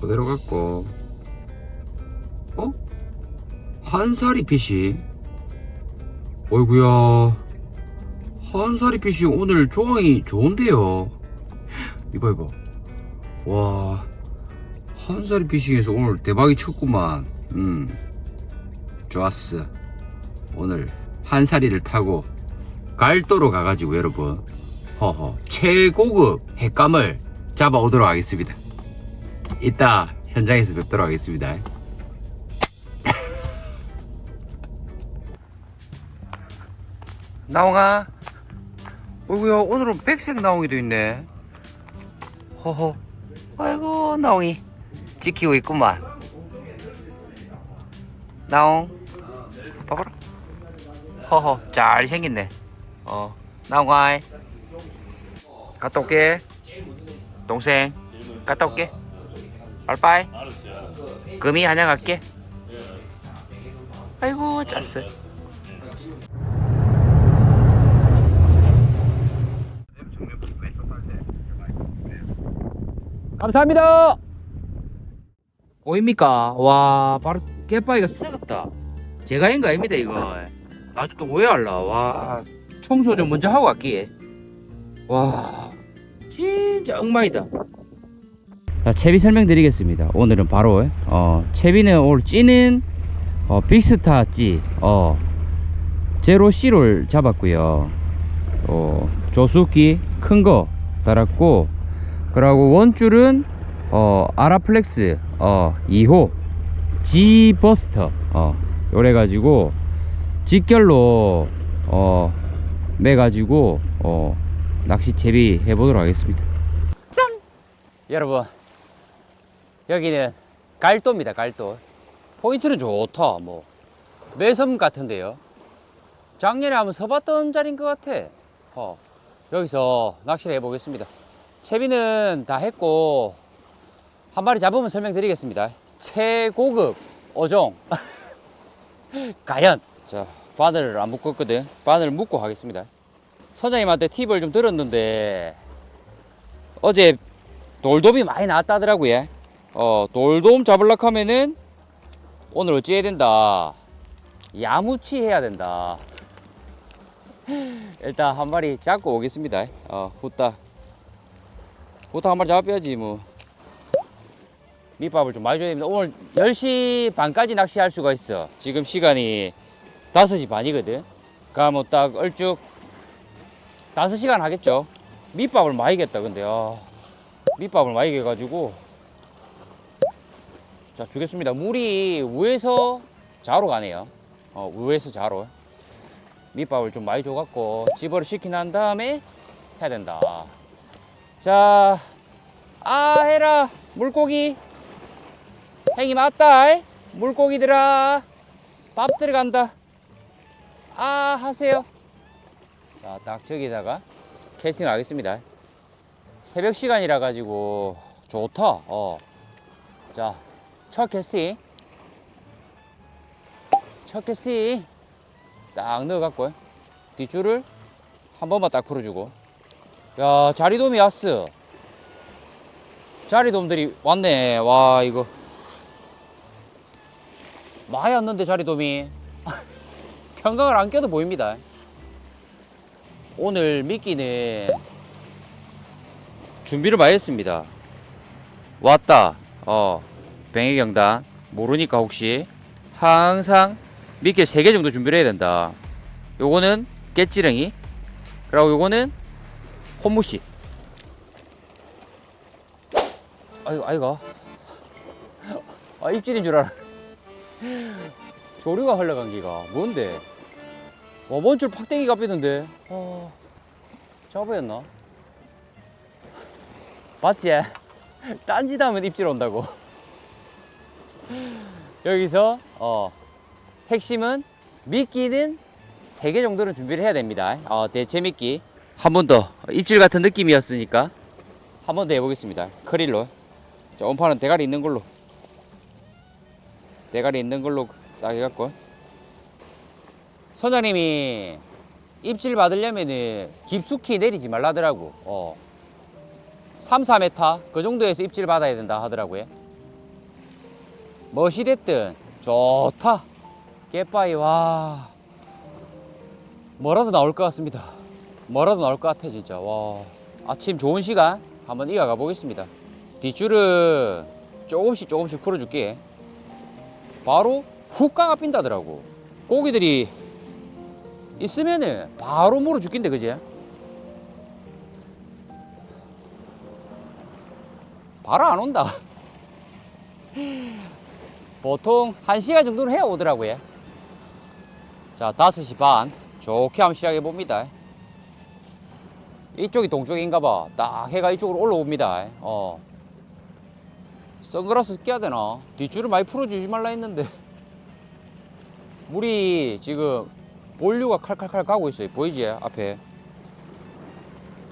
그대로 갖고. 어? 한사리 핏이 어이구야. 한사리 핏이 오늘 조항이 좋은데요? 이봐 이봐. 와 한사리 피싱에서 오늘 대박이 쳤구만. 음. 좋았어. 오늘 한사리를 타고 갈도로 가가지고 여러분. 허허 최고급 핵감을 잡아오도록 하겠습니다 이따 현장에서 뵙도록 하겠습니다. 나옹아 어이구야 오늘은 백색 나옹이도 있네. 허허. 아이고 나옹이. 지키고 있구만. 나옹 봐봐라. 허허 잘 생겼네. 어 나옹아 갔다 올게. 동생 갔다 올게 빠이빠이 금이 한양갈게 아이고 짰어 감사합니다. 오입니까? 와, 바로 깨빠이가 썩었다. 제가 한거 아닙니다, 이거. 아직도 오해할라. 와, 청소 좀 먼저 하고 갈게. 와, 진짜 엉망이다. 자, 채비 설명드리겠습니다. 오늘은 바로, 어, 채비는 오늘 찌는, 어, 빅스타 찌, 어, 제로 C를 잡았고요. 어, 조수기 큰 거 달았고, 그리고 원줄은 어 아라플렉스 어 2호 G 버스터 어 요래 가지고 직결로 어 매 가지고 어 낚시 재비 해보도록 하겠습니다. 짠! 여러분 여기는 갈도입니다. 갈도 포인트는 좋다. 뭐 매섬 같은데요. 작년에 한번 서봤던 자리인 것 같아. 어 여기서 낚시를 해보겠습니다. 채비는 다 했고 한 마리 잡으면 설명드리겠습니다. 최고급 어종 가연. 자 바늘을 안 묶었거든. 바늘을 묶고 하겠습니다. 선장님한테 팁을 좀 들었는데 어제 돌돔이 많이 나왔다더라고요. 어 돌돔 잡으려고 하면은 오늘 어찌 해야 된다. 야무치 해야 된다. 일단 한 마리 잡고 오겠습니다. 어 후딱. 보통 한 마리 잡아야지 뭐. 밑밥을 좀 많이 줘야 됩니다. 오늘 10시 반까지 낚시할 수가 있어. 지금 시간이 5시 반이거든. 그러면 뭐딱 얼쭉 5시간 하겠죠. 밑밥을 많이 겠다 근데. 아, 밑밥을 많이 개가지고 자 주겠습니다. 물이 위에서 좌로 가네요. 어, 위에서 좌로. 밑밥을 좀 많이 줘갖고 집어를 시킨 한 다음에 해야 된다. 자, 아 해라. 물고기. 행이 맞다. 이. 물고기들아. 밥 들어간다. 아 하세요. 자딱 저기다가 캐스팅 하겠습니다. 새벽 시간이라 가지고 좋다. 어자 첫 캐스팅 첫 캐스팅 딱 넣어 갖고 뒷줄을 한 번만 딱 풀어주고. 야 자리돔이 왔어. 자리돔들이 왔네. 와 이거. 많이 왔는데 자리돔이. 평강을 안 껴도 보입니다. 오늘 미끼는 준비를 많이 했습니다. 왔다. 어 뱅해경단 모르니까 혹시 항상 미끼 3개 정도 준비를 해야 된다. 요거는 깨찌렁이. 그리고 요거는 혼무씨. 아이고 아이가 아 입질인 줄 알아 조류가 흘러간 기가. 뭔데? 와 먼줄 팍땡이 갚이던데. 아 잡아였나? 맞지? 딴짓 하면 입질 온다고 여기서 어 핵심은 미끼는 3개 정도는 준비를 해야 됩니다. 어, 대체 미끼. 한 번 더. 입질 같은 느낌이었으니까. 한 번 더 해보겠습니다. 크릴로. 자 원판은 대가리 있는 걸로. 대가리 있는 걸로 딱 해갖고. 선장님이 입질 받으려면은 깊숙이 내리지 말라더라고. 어. 3, 4m 그 정도에서 입질 받아야 된다 하더라고요 멋이 됐든 좋다. 깨빠이 와. 뭐라도 나올 것 같습니다. 뭐라도 나올 것 같아 진짜. 와. 아침 좋은 시간 한번 이어가 보겠습니다. 뒷줄은 조금씩 조금씩 풀어줄게. 바로 훅가가 빈다더라고. 고기들이 있으면은 바로 물어 죽긴데 그지? 바로 안 온다. 보통 1시간 정도는 해야 오더라고요. 자, 5시 반. 좋게 한번 시작해 봅니다. 이쪽이 동쪽인가 봐. 딱 해가 이쪽으로 올라옵니다. 어. 선글라스 껴야 되나? 뒷줄을 많이 풀어주지 말라 했는데. 물이 지금 본류가 칼칼칼 가고 있어요. 보이지? 앞에.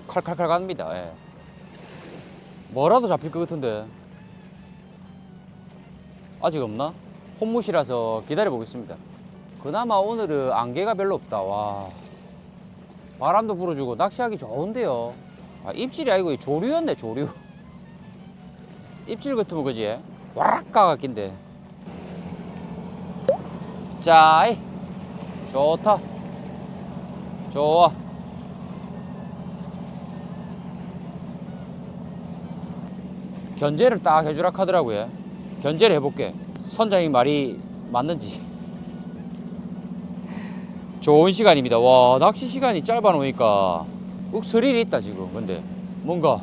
칼칼칼 갑니다. 예. 뭐라도 잡힐 것 같은데. 아직 없나? 혼무시라서 기다려 보겠습니다. 그나마 오늘은 안개가 별로 없다. 와. 바람도 불어주고 낚시하기 좋은데요. 아, 입질이 아니고 이 조류였네, 조류. 입질 같으면 그지? 와락 가겠긴데. 자, 이 좋다. 좋아. 견제를 딱 해주라 하더라고요. 견제를 해볼게. 선장님 말이 맞는지. 좋은 시간입니다. 와, 낚시 시간이 짧아 놓으니까 욱 스릴이 있다, 지금. 근데 뭔가,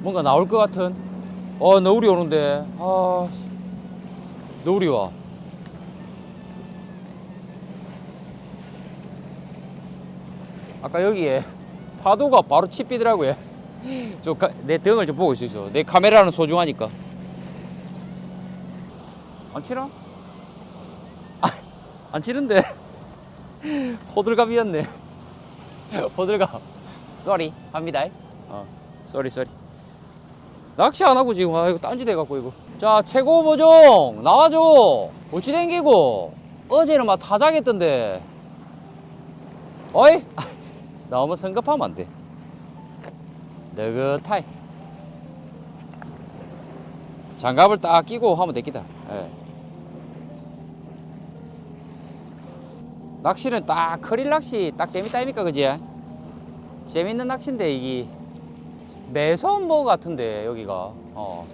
뭔가 나올 것 같은. 어, 너울이 오는데. 아, 씨. 너울이 와. 아까 여기에 파도가 바로 치피더라고요. 저 내 등을 좀 보고 있어요. 내 카메라는 소중하니까. 안 치나? 아, 안 치는데. 호들갑이었네. 호들갑. 쏘리 합니다. 어, 쏘리 쏘리. 낚시 안 하고 지금 아 이거 딴짓 해갖고 이거. 자 최고 보종 나와줘. 어찌 댕기고 어제는 막 타작했던데. 어이 너무 성급하면 안 돼. 느긋하이. 장갑을 딱 끼고 하면 되겠다. 예. 낚시는 딱 커릴 낚시 딱 재밌다 아닙니까 그지? 재밌는 낚시인데 이게 매서운 뭐 같은데 여기가 어.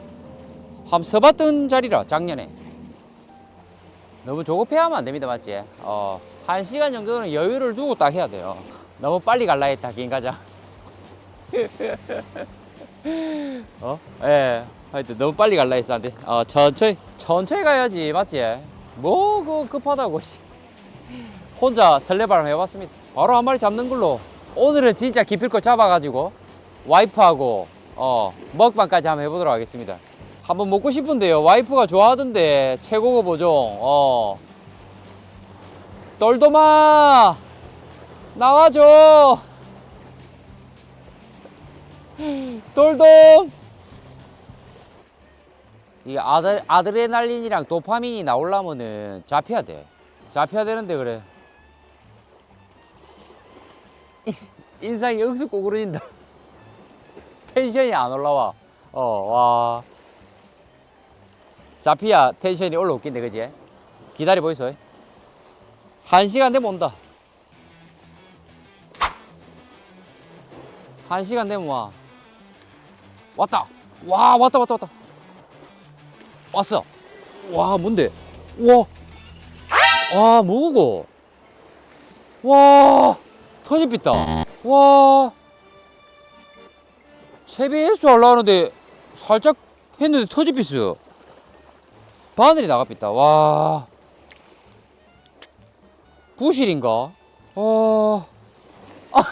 한번 서봤던 자리라 작년에 너무 조급해하면 안 됩니다 맞지? 어. 한 시간 정도는 여유를 두고 딱 해야 돼요 너무 빨리 갈라 했다 긴 가자 어? 예. 하여튼 너무 빨리 갈라 했어 안돼 어 천천히 천천히 가야지 맞지? 뭐그 급하다고 씨. 혼자 설레발을 해봤습니다. 바로 한 마리 잡는 걸로. 오늘은 진짜 기필코 잡아가지고 와이프하고 어, 먹방까지 한번 해보도록 하겠습니다. 한번 먹고 싶은데요. 와이프가 좋아하던데 최고급 보종. 어. 돌도마 나와줘. 돌돔. 이 아드, 아드레날린이랑 도파민이 나오려면은 잡혀야 돼. 잡혀야 되는데 그래. 인상이 억수 꼬그러진다. 텐션이 안 올라와. 어, 와. 잡히야 텐션이 올라오겠네, 그지? 기다려 보이소. 한 시간 되면 온다. 한 시간 되면 와. 왔다. 와, 왔다, 왔다, 왔다. 왔어. 와, 뭔데? 우와. 와, 뭐고? 와, 터집있다. 와, 채비 횟수 하려고 하는데 살짝 했는데 터집있어. 바늘이 나갑있다. 와, 부실인가? 어, 아.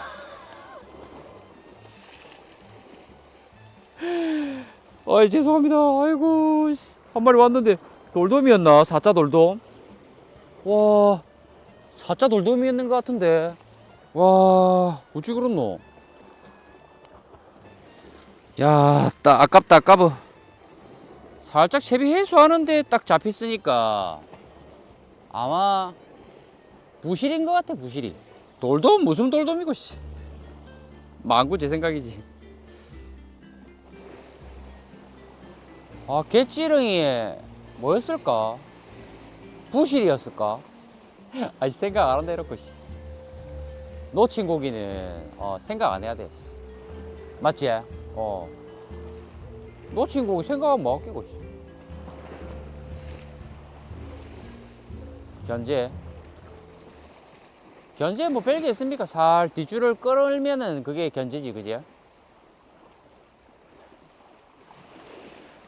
어이, 죄송합니다. 아이고, 씨. 한 마리 왔는데 돌돔이었나? 사자 돌돔? 와, 사자 돌돔이었는 것 같은데. 와, 어찌 그렇노? 야, 딱 아깝다, 아까워. 살짝 채비 해수하는데 딱 잡혔으니까 아마 부실인 것 같아, 부실이. 돌돔 무슨 돌돔이고 씨. 망구 제 생각이지. 아, 개찌렁이 뭐였을까? 부실이었을까? 아니 생각 안 한다 이렇게 씨. 놓친 고기는 어, 생각 안 해야 돼 씨. 맞지? 어 놓친 고기 생각하면 뭐 아끼고 씨. 견제 견제 뭐 별게 있습니까? 살 뒷줄을 끌면은 그게 견제지 그지?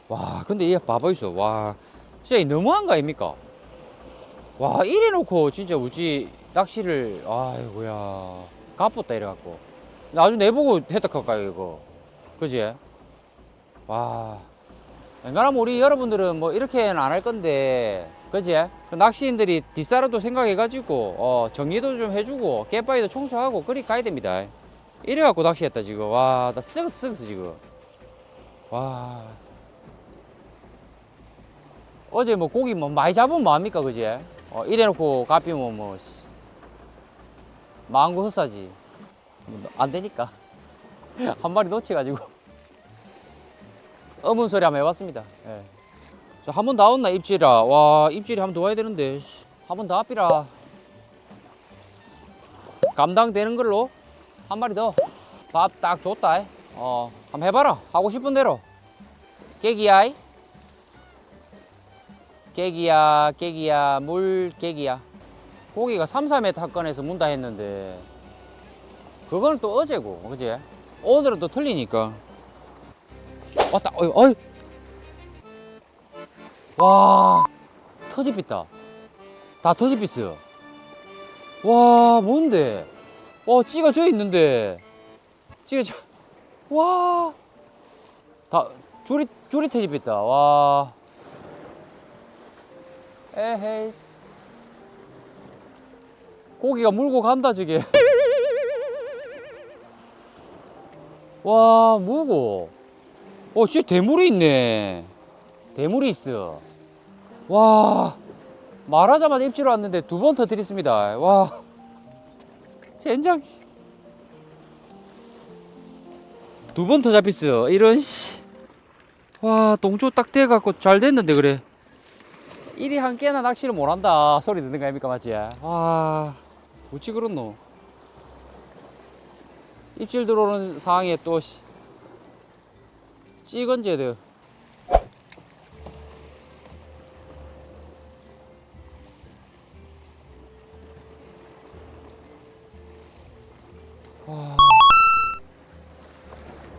와 근데 얘 봐봐 있어 와 진짜 이 너무한 거 아닙니까? 와 이래 놓고 진짜 우지 낚시를 아이고야. 가쁘다 이래갖고. 나중에 내보고 혜택할까요 이거? 그지? 와. 웬간하면 우리 여러분들은 뭐 이렇게는 안 할 건데 그지? 그 낚시인들이 뒷사람도 생각해가지고 어, 정리도 좀 해주고 깨바이도 청소하고 그리 가야 됩니다. 이래갖고 낚시했다 지금. 와 나 쓰긋 쓰겠어 지금. 와. 어제 뭐 고기 뭐 많이 잡으면 뭐합니까 그지? 어, 이래놓고 갚이면 뭐 씨, 망고 헛사지. 뭐안 되니까. 한 마리 놓치가지고. 어문 소리 한번 해봤습니다. 예. 한번 나왔나 입질이라. 와 입질이 한번 더 와야 되는데. 한 번 더 앞이라. 감당되는 걸로. 한 마리 더. 밥 딱 줬다 어 한번 해봐라. 하고 싶은 대로. 깨기야 깨기야 깨기야. 물 깨기야 고기가 3, 4m 꺼내서 문다 했는데 그거는 또 어제고 그지? 오늘은 또 틀리니까. 왔다 어이 어이! 와 터지빛다. 다 터지빛어 와 뭔데? 와 찌가 저 있는데. 찌가 저와다 줄이 줄이 터지빛다. 와. 에헤이 고기가 물고 간다 저게. 와 뭐고. 어 진짜 대물이 있네. 대물이 있어. 와 말하자마자 입질 왔는데 두 번 터뜨렸습니다. 와 젠장 두 번 더 잡혔어. 이런 씨와 동조 딱 돼갖고 잘 됐는데 그래. 이리 한 깨나 낚시를 못한다. 소리 듣는 거 아닙니까 맞지? 와 어찌 그렇노. 입질 들어오는 상황에 또 씨, 찌건져야 돼요 와.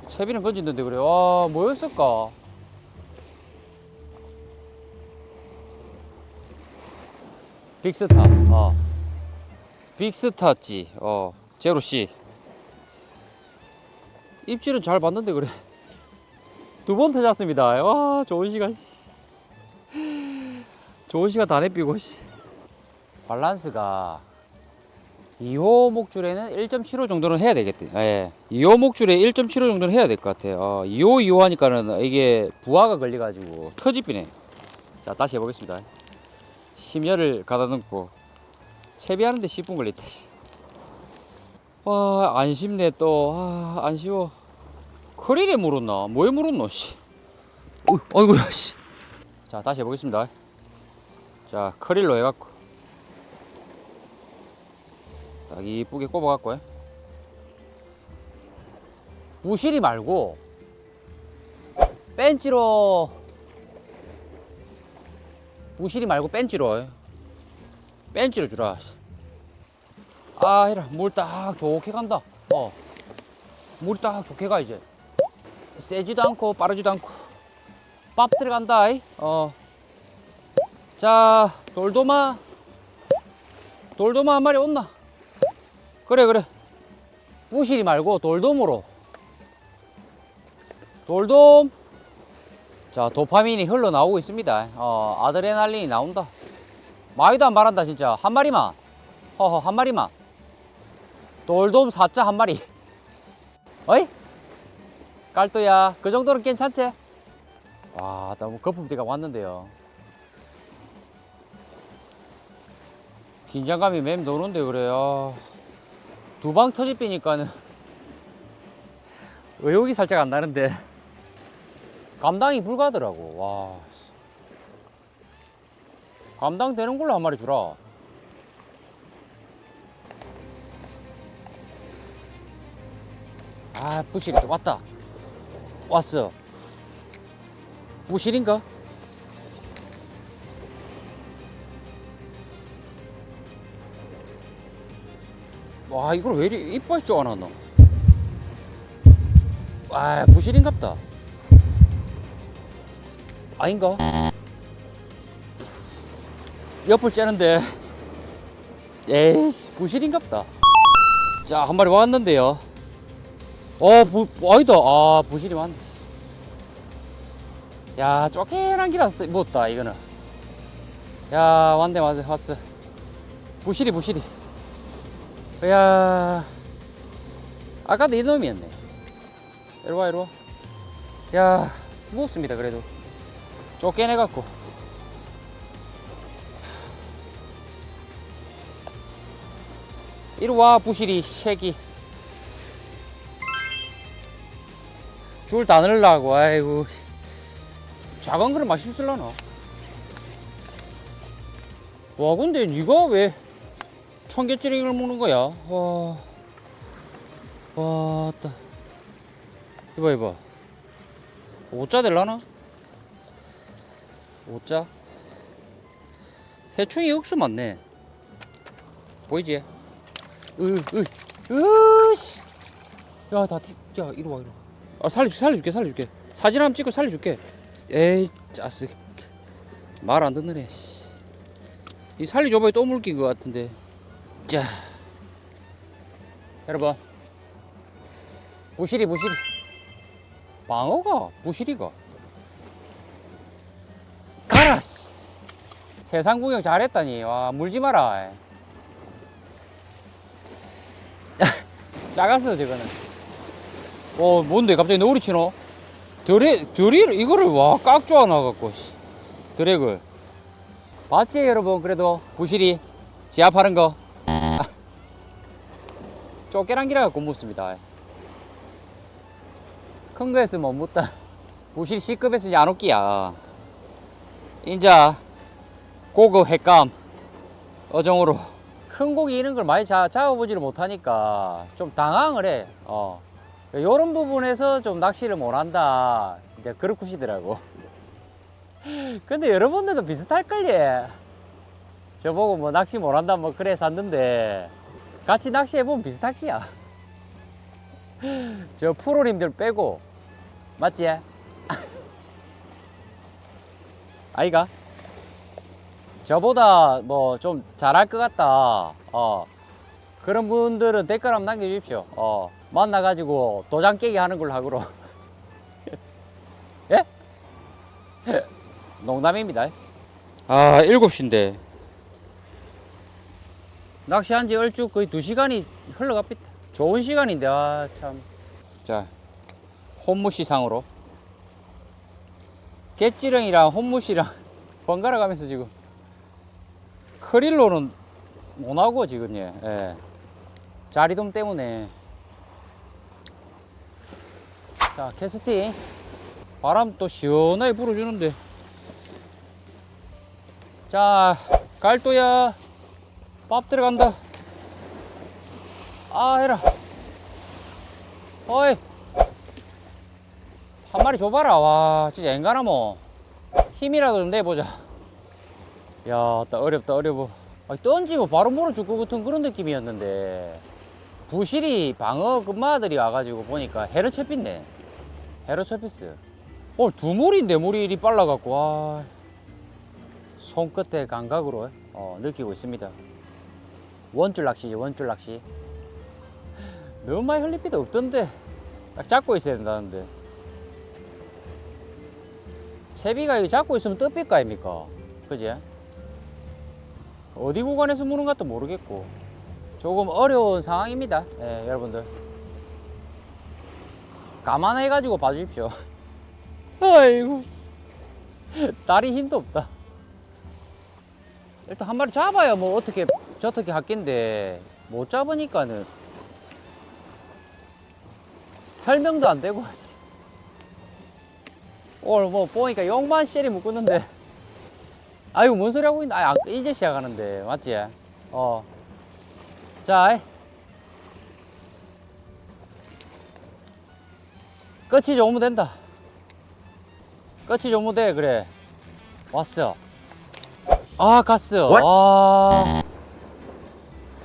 채비는 건진던데 그래. 와 뭐였을까? 빅스타. 어 빅스타지. 어 제로 C 입질은 잘 봤는데 그래. 두 번 터졌습니다. 와 좋은 시간 씨. 좋은 시간 다 내비고 씨. 밸런스가 2호 목줄에는 1.75 정도는 해야 되겠대. 예. 2호 목줄에 1.75 정도는 해야 될 것 같아요. 어, 2호 2호 하니까는 이게 부하가 걸려가지고 터지비네. 자 다시 해보겠습니다. 심혈을 가다 놓고 채비하는데 10분 걸렸다 씨. 와, 안 쉽네 또. 아, 안 쉬워. 크릴에 물었나? 뭐에 물었노, 씨. 어이, 어이구야, 씨. 자, 다시 해보겠습니다. 자, 크릴로 해갖고. 딱 이쁘게 꼽아갖고. 부실이 말고, 벤치로. 부실이 말고 벤치로. 벤치로 주라. 아, 해라. 물 딱 좋게 간다. 어. 물 딱 좋게 가, 이제. 세지도 않고, 빠르지도 않고. 밥 들어간다, 이. 어. 자, 돌도마. 돌도마 한 마리 온나? 그래, 그래. 부실이 말고 돌돔으로. 돌돔. 자, 도파민이 흘러나오고 있습니다. 어, 아드레날린이 나온다. 마이도 안 바란다, 진짜. 한 마리만. 허허, 한 마리만. 돌돔 사자 한 마리. 어이? 깔또야, 그 정도는 괜찮지? 와, 너무 거품띠가 왔는데요. 긴장감이 맴 도는데 그래요. 두 방 터집히니까는 의욕이 살짝 안 나는데 감당이 불가더라고. 와. 감당되는 걸로 한 마리 주라. 아, 부실이 또 왔다. 왔어. 부실인가? 와, 이걸 왜 이리 이빨 줄 알았노? 아, 부실인갑다. 아닌가? 옆을 째는데. 에이씨 부실인갑다. 자 한 마리 왔는데요. 어 부, 아니다. 아 부실이 왔네. 야 쪼개란 기라서 못다 이거는. 야 왔네 왔네 왔어. 부실이 부실이. 야. 아까도 이놈이었네. 이리와 이리와. 야 무겁습니다 그래도. 쫓겨내갖고 이리 와 부실이 새끼 줄 다 넣으려고 아이고. 작은 거를 맛있을라나? 와 근데 니가 왜 청개찌랭이를 먹는 거야? 와. 와따. 이봐 이봐. 오자 될라나? 오자. 해충이 억수 많네. 보이지? 으, 으, 으씨. 야, 나, 티- 야, 이리 와, 이리 와. 아, 살려줄게, 살려줄게, 살려줄게. 사진 한번 찍고 살려줄게. 에이, 짜스. 말 안 듣는 애, 씨. 이 살려줘봐야 또 물긴 것 같은데. 자. 여러분. 부실이, 부실이. 방어가, 부실이가. 가라, 씨. 세상 구경 잘했다니. 와, 물지 마라. 작았어 저거는. 어 뭔데 갑자기 너구리 치노? 드래 드릴 이거를 와 깍좋아 나갖고 씨. 드랙을 봤지 여러분 그래도? 부실이? 지압하는 거? 아. 쪼깨랑기라 갖고 묻습니다. 큰거 했으면 못 묻다. 부실이 C급에서 안 웃기야. 인자 고급 핵감. 어정으로 큰 고기 이런 걸 많이 잡, 잡아보지를 못하니까 좀 당황을 해. 어. 요런 부분에서 좀 낚시를 못 한다. 이제 그렇구시더라고. 근데 여러분들도 비슷할걸요. 저보고 뭐 낚시 못 한다 뭐 그래 샀는데 같이 낚시해보면 비슷할게야. 저 프로님들 빼고 맞지? 아이가? 저보다 뭐 좀 잘할 것 같다. 어. 그런 분들은 댓글 한번 남겨주십시오. 어. 만나가지고 도장 깨기 하는 걸로 하고로. 예? 농담입니다. 아, 7시인데. 낚시한 지 얼쭉 거의 2시간이 흘러갑니다. 좋은 시간인데, 아, 참. 자, 혼무시상으로. 갯지렁이랑 혼무시랑 번갈아 가면서 지금 크릴로는 못 하고 지금 예. 예. 자리돔 때문에. 자 캐스팅. 바람 또 시원하게 불어주는데. 자 갈도야. 밥 들어간다. 아 해라. 어이. 한 마리 줘봐라. 와 진짜 뭐 힘이라도 좀 내보자 야, 따 어렵다 어려워. 아니, 던지고 바로 물어줄 것 같은 그런 느낌이었는데 부실이 방어 금마들이 와가지고 보니까 헤르체피네. 헤르체피스. 오늘 두 물인데 물이 이리 빨라갖고 와 손끝의 감각으로 어, 느끼고 있습니다. 원줄 낚시죠 원줄 낚시. 너무 많이 흘릴 필요 없던데 딱 잡고 있어야 된다는데. 채비가 이거 잡고 있으면 뜰필거 아닙니까? 그지? 어디 구간에서 무는 것도 모르겠고 조금 어려운 상황입니다. 예, 여러분들. 감안해 가지고 봐주십시오. 아이고 씨. 다리 힘도 없다. 일단 한 마리 잡아야 뭐 어떻게 저떻게 할긴데 못 잡으니까는 설명도 안 되고 씨. 오늘 뭐 보니까 6만 셀이 묶었는데 아이고 뭔 소리 하고 있나? 아, 이제 시작하는데 맞지? 어. 자, 끝이 좋으면 된다. 끝이 좋으면 돼 그래. 왔어. 아 갔어. 와.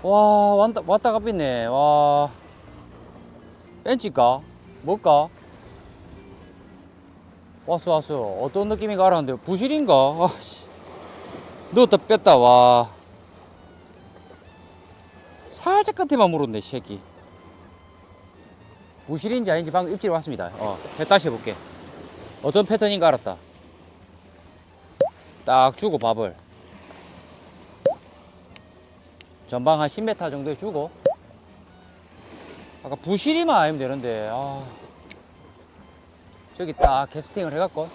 와 왔다 왔다 갔네. 와. 벤치까? 뭘까? 왔어 왔어. 어떤 느낌인가 알았는데 부실인가? 아씨. 넣었다 뺐다 와. 살짝 끝에만 물었네 이 새끼. 부실인지 아닌지 방금 입질이 왔습니다. 어, 해 다시 해볼게. 어떤 패턴인가 알았다. 딱 주고 밥을. 전방 한 10m 정도에 주고. 아까 부실이만 아니면 되는데, 아. 저기 딱 캐스팅을 해갖고.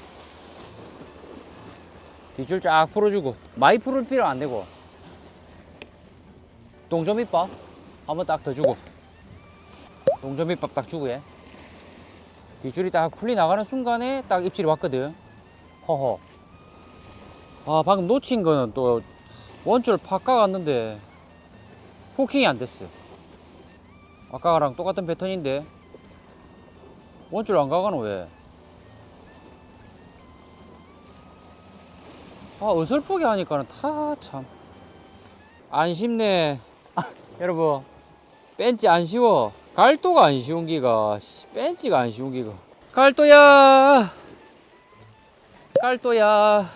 뒷줄 쫙 풀어주고. 많이 풀을 필요 안 되고. 동점입밥 한번 딱 더 주고. 동점입밥 딱 주고 해. 뒷줄이 딱 풀리 나가는 순간에 딱 입질이 왔거든. 허허. 아, 방금 놓친 거는 또 원줄 팍 까갔는데 후킹이 안 됐어. 아까랑 똑같은 패턴인데 원줄 안 가가는 왜? 아, 어설프게 하니까는 다 참. 안 쉽네. 아, 여러분, 벤치 안 쉬워. 갈도가 안 쉬운 기가. 씨, 벤치가 안 쉬운 기가. 갈도야! 깔도야.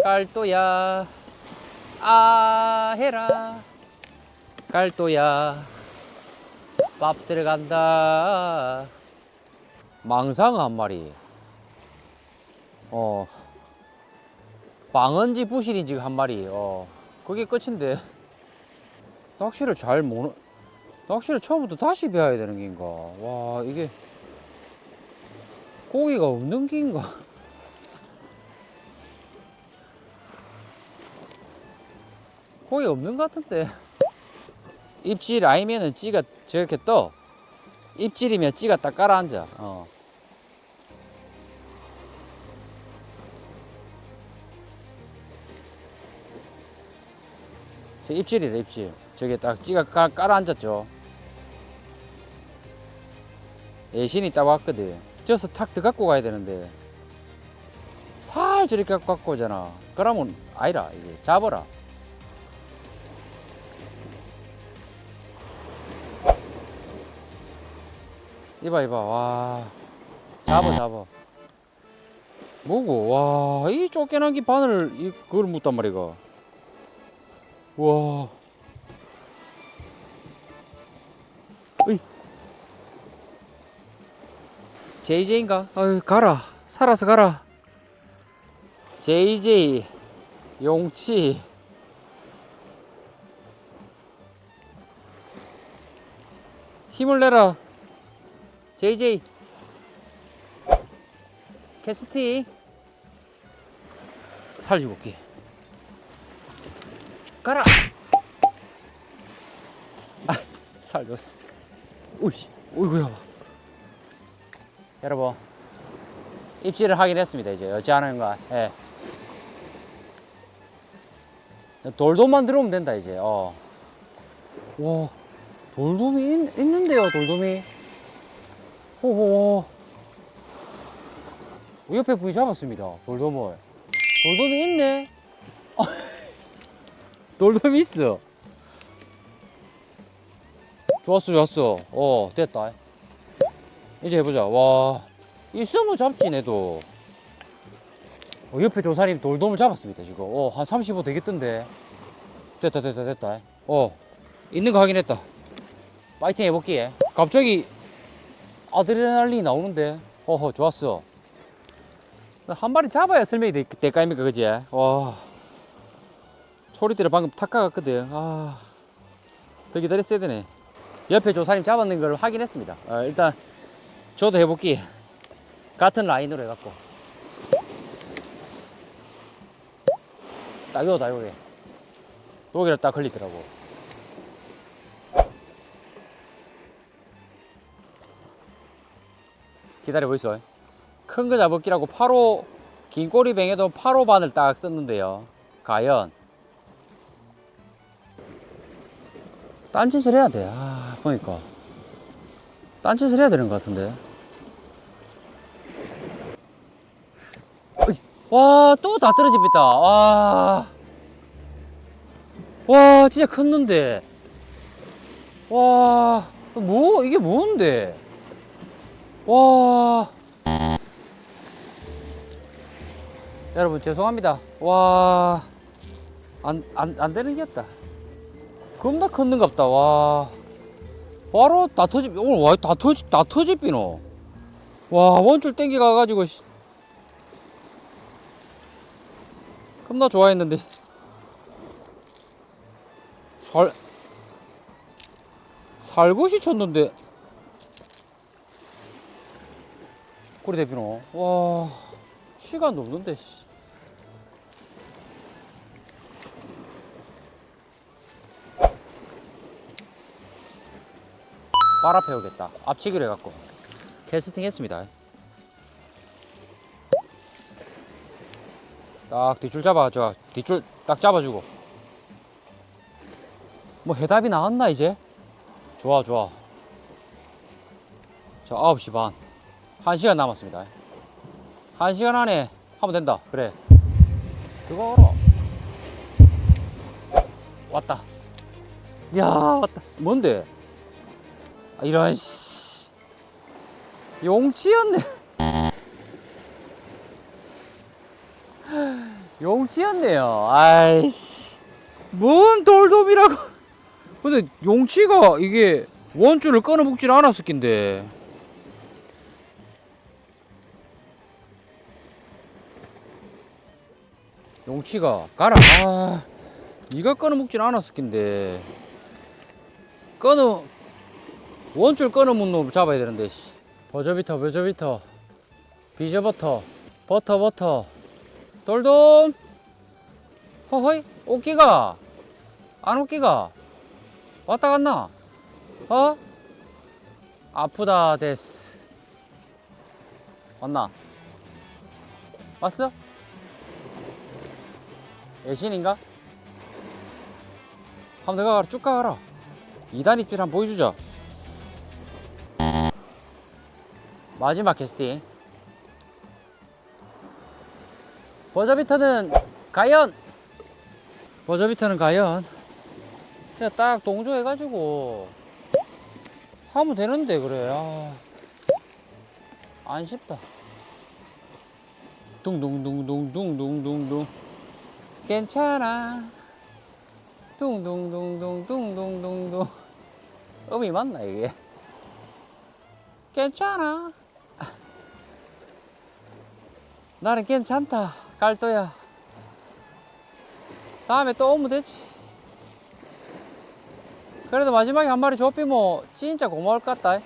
깔도야. 아, 해라. 깔도야. 밥 들어간다. 망상 한 마리. 어. 방언지 부실인지 한 마리. 어. 그게 끝인데. 낚시를 잘 못, 낚시를 처음부터 다시 배워야 되는 긴가. 와, 이게. 고기가 없는 긴가. 고기 없는 것 같은데. 입질 아니면은 찌가 저렇게 떠. 입질이면 찌가 딱 깔아앉아. 어. 입질이래 입질. 저게 딱 찌가 깔, 깔아앉았죠. 예신이 딱 왔거든. 쪄서 탁 들어갖고 가야 되는데 살 저렇게 갖고 오잖아. 그러면 아니라 이게 잡아라. 이봐 이봐 와 잡아 잡아 뭐고 와 이 쫓겨난 게 바늘 이 그걸 묻단 말이가 와. 으이. JJ인가? 아유 가라. 살아서 가라. JJ 용치. 힘을 내라. JJ 캐스팅 살주고 올게 가라. 아 살줬어. 오이씨 어이구야. 여러분 입질을 하긴 했습니다 이제. 여지않은가. 예. 돌돔만 들어오면 된다 이제. 어. 와 돌돔이 있, 있는데요 돌돔이. 호호. 옆에 분이 잡았습니다 돌돔을. 돌돔이 있네 돌돔이 있어. 좋았어 좋았어. 어 됐다. 이제 해보자. 와 있으면 잡지 내도 어, 옆에 조사님 돌돔을 잡았습니다 지금. 어, 한 35 되겠던데. 됐다 됐다 됐다. 어 있는 거 확인했다. 파이팅 해볼게. 갑자기 아드레날린이 나오는데. 어허 좋았어. 한 마리 잡아야 설명이 될, 될까 아닙니까 그지? 와 소리대를 방금 탁 가갔거든. 아 더 기다렸어야 되네. 옆에 조사님 잡았는 걸 확인했습니다. 어, 일단 저도 해볼게. 같은 라인으로 해갖고. 딱 요다 요게 여기를 딱 걸리더라고. 기다려 보이소. 큰거 잡을기라고 8호 긴 꼬리뱅에도 8호 바늘 딱 썼는데요. 과연 딴짓을 해야 돼. 아, 보니까 딴짓을 해야 되는 것 같은데. 와, 또 다 떨어집니다. 와, 와, 진짜 컸는데. 와, 뭐 이게 뭔데? 와. 여러분 죄송합니다. 와, 안 안 안 되는 게 없다. 겁나 컸는갑다. 와, 바로 다 터지 오늘 와다 터지 다 터지 비노. 와 원줄 땡기 가가지고 씨. 겁나 좋아했는데 살 살것이 쳤는데 꼬리 대비노. 와 시간도 없는데. 씨. 빨아패우겠다. 앞치기를 해갖고 캐스팅 했습니다. 딱 뒷줄 잡아, 저 뒷줄 딱 잡아주고. 뭐 해답이 나왔나 이제? 좋아, 좋아. 자, 9시 반. 1시간 남았습니다. 1시간 안에 하면 된다. 그래. 그거 알아. 왔다. 야, 왔다. 뭔데? 아, 이런 씨. 용치였네. 용치였네요. 아이씨. 뭔 돌돔이라고. 근데 용치가 이게 원줄을 끊어 묶질 않았을 낀데. 용치가 가라. 아 니가 끊어 묶질 않았을 낀데. 끊어 원줄 끊어문 놈 잡아야 되는데 씨. 버저비터 버저비터. 비저버터 버터 버터. 돌돔! 허허이 옷기가. 안 옷기가. 왔다 갔나? 어? 아프다 데스. 왔나? 왔어? 애신인가? 한번 내가 쭉 가라. 2단 입질 한번 보여주자 마지막 캐스팅 버저비터는 가연 버저비터는 가연 그냥 딱 동조해가지고 하면 되는데 그래 아, 안 쉽다 둥둥둥둥둥둥둥둥 괜찮아 둥둥둥둥둥둥둥둥 음이 맞나 이게 괜찮아 나는 괜찮다. 깔도야. 다음에 또 오면 되지. 그래도 마지막에 한 마리 좁히면 뭐 진짜 고마울 것 같다.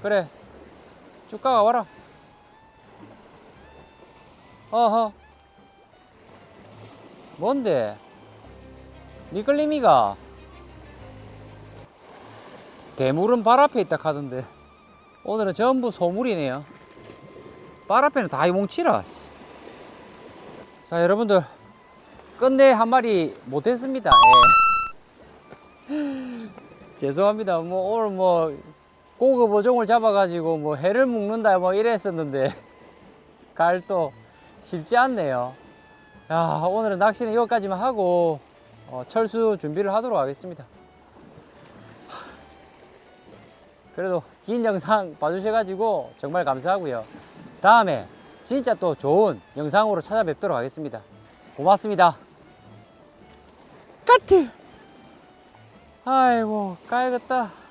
그래. 쭉 가가 와라. 어허. 뭔데? 미끌림이가 대물은 발 앞에 있다 카던데. 오늘은 전부 소물이네요 발 앞에는 다 이몽치라. 자 여러분들. 끝내 한 마리 못했습니다. 예. 죄송합니다. 뭐 오늘 뭐 고급 어종을 잡아가지고 뭐 해를 묶는다 뭐 이랬었는데 갈도 쉽지 않네요. 야 오늘은 낚시는 이것까지만 하고 어, 철수 준비를 하도록 하겠습니다. 그래도 긴 영상 봐주셔가지고 정말 감사하고요. 다음에 진짜 또 좋은 영상으로 찾아뵙도록 하겠습니다. 고맙습니다. 까트! 아이고, 까야겠다.